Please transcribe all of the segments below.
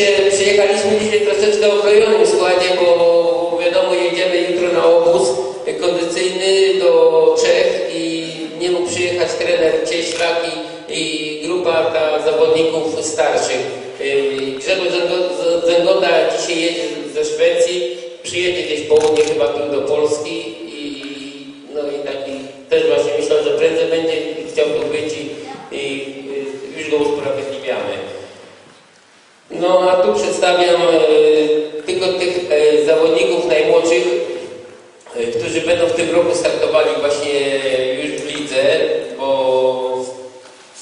się przyjechaliśmy dzisiaj troszeczkę okrojonym składzie, bo wiadomo, jedziemy jutro na obóz kondycyjny do Czech i nie mógł przyjechać trener Cieślak i, i grupa ta zawodników starszych. Grzegorz Zęgota dzisiaj jedzie ze Szwecji, przyjedzie gdzieś południe chyba tu do Polski i no i taki też właśnie myślałem, że prędzej będzie chciał tu być i, i y, już go usprawiedliwiamy. No a tu przedstawiam e, tylko tych e, zawodników najmłodszych, e, którzy będą w tym roku startowali właśnie już w lidze, bo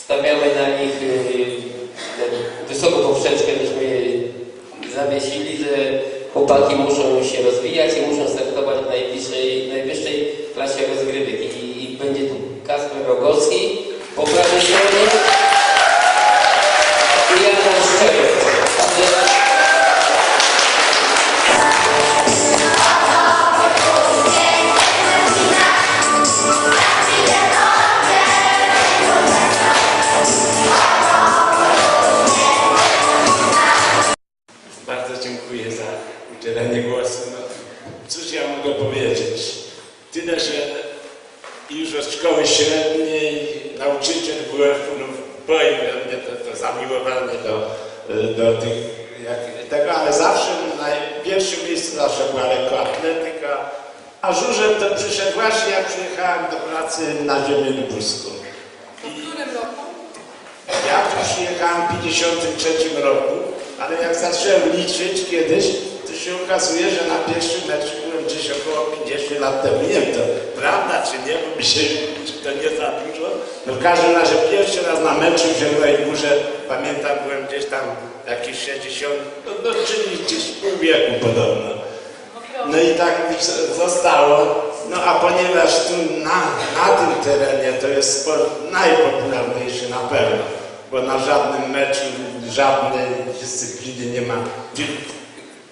stawiamy na nich wysoką poprzeczkę, żeśmy zawiesili, że chłopaki muszą się rozwijać i muszą startować w najbliższej, najwyższej klasie rozgrywek. Już od szkoły średniej nauczyciel WF-u pojmie mnie to, to zamiłowanie do, do tych, jak, tego, ale zawsze na pierwszym miejscu zawsze była lekkoatletyka, a żużel to przyszedł właśnie jak przyjechałem do pracy na ziemię lubuską. W którym roku? Ja tu przyjechałem w 53 roku, ale jak zacząłem liczyć kiedyś, to się okazuje, że na pierwszym meczu byłem gdzieś około 50 lat temu. Nie wiem, to prawda czy nie, bo się, czy to nie za dużo. No w każdym razie pierwszy raz na meczu w Zielonej Górze, pamiętam, byłem gdzieś tam jakieś 60, no, no czyli gdzieś pół wieku podobno. No i tak mi zostało. No a ponieważ tu na, na tym terenie to jest sport najpopularniejszy na pewno, bo na żadnym meczu, żadnej dyscypliny nie ma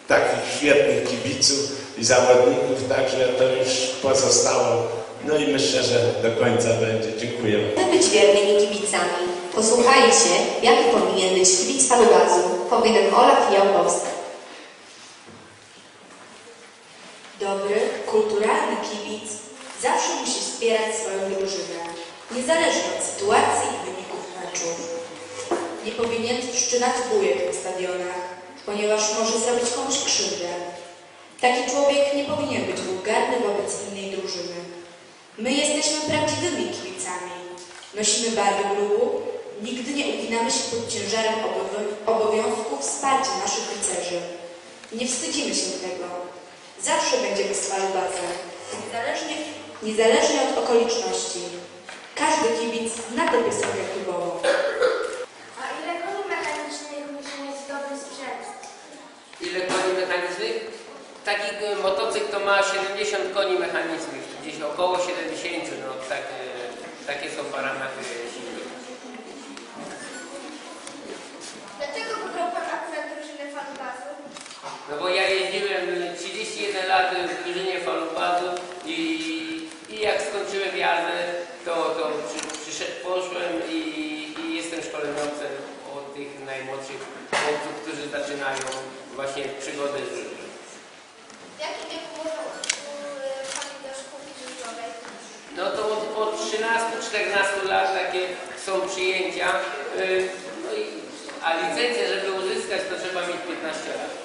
takich świetnych kibiców i zawodników, także to już pozostało. No i myślę, że do końca będzie. Dziękuję. Chcemy być wiernymi kibicami. Posłuchajcie, jaki powinien być kibic falubazu, powie nam Olaf Jałkowski. Dobry, kulturalny kibic zawsze musi wspierać swoją drużynę, niezależnie od sytuacji i wyników meczów. Nie powinien wszczynać bujek na stadionach, ponieważ może zrobić komuś krzywdę. Taki człowiek nie powinien być wulgarny wobec innej drużyny. My jesteśmy prawdziwymi kibicami. Nosimy barwy klubu, nigdy nie uginamy się pod ciężarem obowią- obowiązku wsparcia naszych rycerzy. Nie wstydzimy się tego. Zawsze będziemy z twarzy bazem, niezależnie, niezależnie od okoliczności. Każdy kibic zna tę piosenkę klubową. A ile koni mechanicznych musi mieć dobry sprzęt? Ile koni mechanicznych? Taki e, motocykl to ma 70 koni mechanicznych, gdzieś około 70, no tak, e, takie są parametry siły. Dlaczego wybrał Pan akurat drużynę fanbazu? No bo ja jeździłem 31 lat w drużynie falubazu i, i jak skończyłem jazdę, to, to przy, przyszedł, poszłem i, i jestem szkoleniowcem od tych najmłodszych chłopców, którzy zaczynają właśnie przygodę z. No to od, od 13-14 lat takie są przyjęcia. Y, no i, a licencję, żeby uzyskać, to trzeba mieć 15 lat.